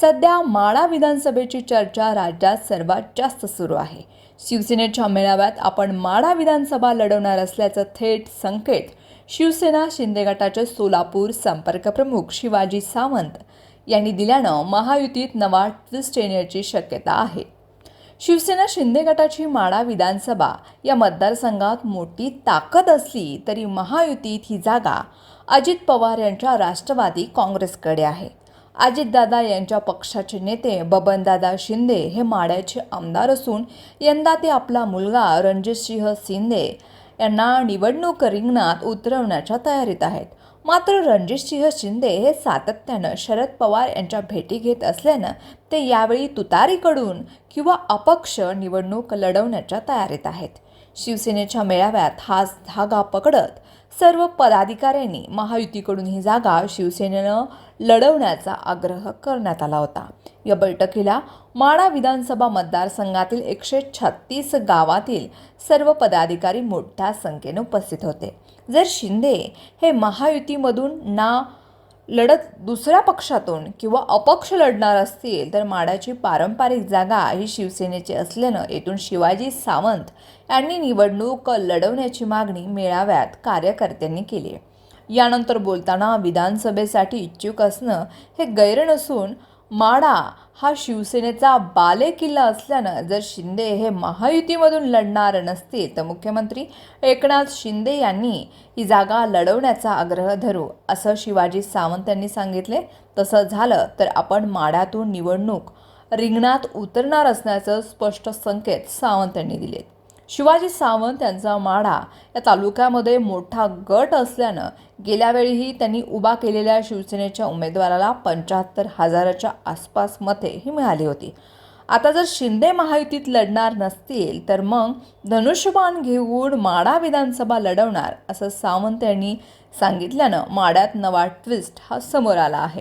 सध्या माळा विधानसभेची चर्चा राज्यात सर्वात जास्त सुरू आहे. शिवसेनेच्या मेळाव्यात आपण माळा विधानसभा लढवणार असल्याचं थेट संकेत शिवसेना शिंदे गटाचे सोलापूर संपर्कप्रमुख शिवाजी सावंत यांनी दिल्यानं महायुतीत नवा ट्विस्ट येण्याची शक्यता आहे. शिवसेना शिंदे गटाची माडा विधानसभा या मतदारसंघात मोठी ताकद असली तरी महायुतीत ही जागा अजित पवार यांच्या राष्ट्रवादी काँग्रेसकडे आहे. अजितदादा यांच्या पक्षाचे नेते बबनदादा शिंदे हे माड्याचे आमदार असून यंदा ते आपला मुलगा रणजितसिंह शिंदे यांना निवडणूक रिंगणात उतरवण्याच्या तयारीत आहेत. मात्र रणजितसिंह शिंदे हे सातत्यानं शरद पवार यांच्या भेटी घेत असल्यानं ते यावेळी तुतारीकडून किंवा अपक्ष निवडणूक लढवण्याच्या तयारीत आहेत. शिवसेनेच्या मेळाव्यात हाच धागा पकडत सर्व पदाधिकाऱ्यांनी महायुतीकडून ही जागा शिवसेनेनं लढवण्याचा आग्रह करण्यात आला होता. या बैठकीला माडा विधानसभा मतदारसंघातील एकशे छत्तीस गावातील सर्व पदाधिकारी मोठ्या संख्येने उपस्थित होते. जर शिंदे हे महायुतीमधून ना लढत दुसऱ्या पक्षातून किंवा अपक्ष लढणार असतील तर माडाची पारंपरिक जागा ही शिवसेनेची असल्यानं येथून शिवाजी सावंत यांनी निवडणूक लढवण्याची मागणी मेळाव्यात कार्यकर्त्यांनी केली. यानंतर बोलताना विधानसभेसाठी इच्छुक असणं हे गैर नसून माडा हा शिवसेनेचा बालेकिल्ला असल्यानं जर शिंदे हे महायुतीमधून लढणार नसतील तर मुख्यमंत्री एकनाथ शिंदे यांनी ही जागा लढवण्याचा आग्रह धरू असं शिवाजी सावंत यांनी सांगितले. तसं झालं तर आपण माड्यातून निवडणूक रिंगणात उतरणार असण्याचं स्पष्ट संकेत सावंत यांनी दिलेत. शिवाजी सावंत यांचा माढा या तालुक्यामध्ये मोठा गट असल्यानं गेल्यावेळीही त्यांनी उभा केलेल्या शिवसेनेच्या उमेदवाराला पंच्याहत्तर हजाराच्या आसपास मते ही मिळाली होती. आता जर शिंदे महायुतीत लढणार नसतील तर मग धनुष्यबाण घेऊन माडा विधानसभा लढवणार असं सावंत यांनी सांगितल्यानं माड्यात नवा ट्विस्ट हा समोर आला आहे.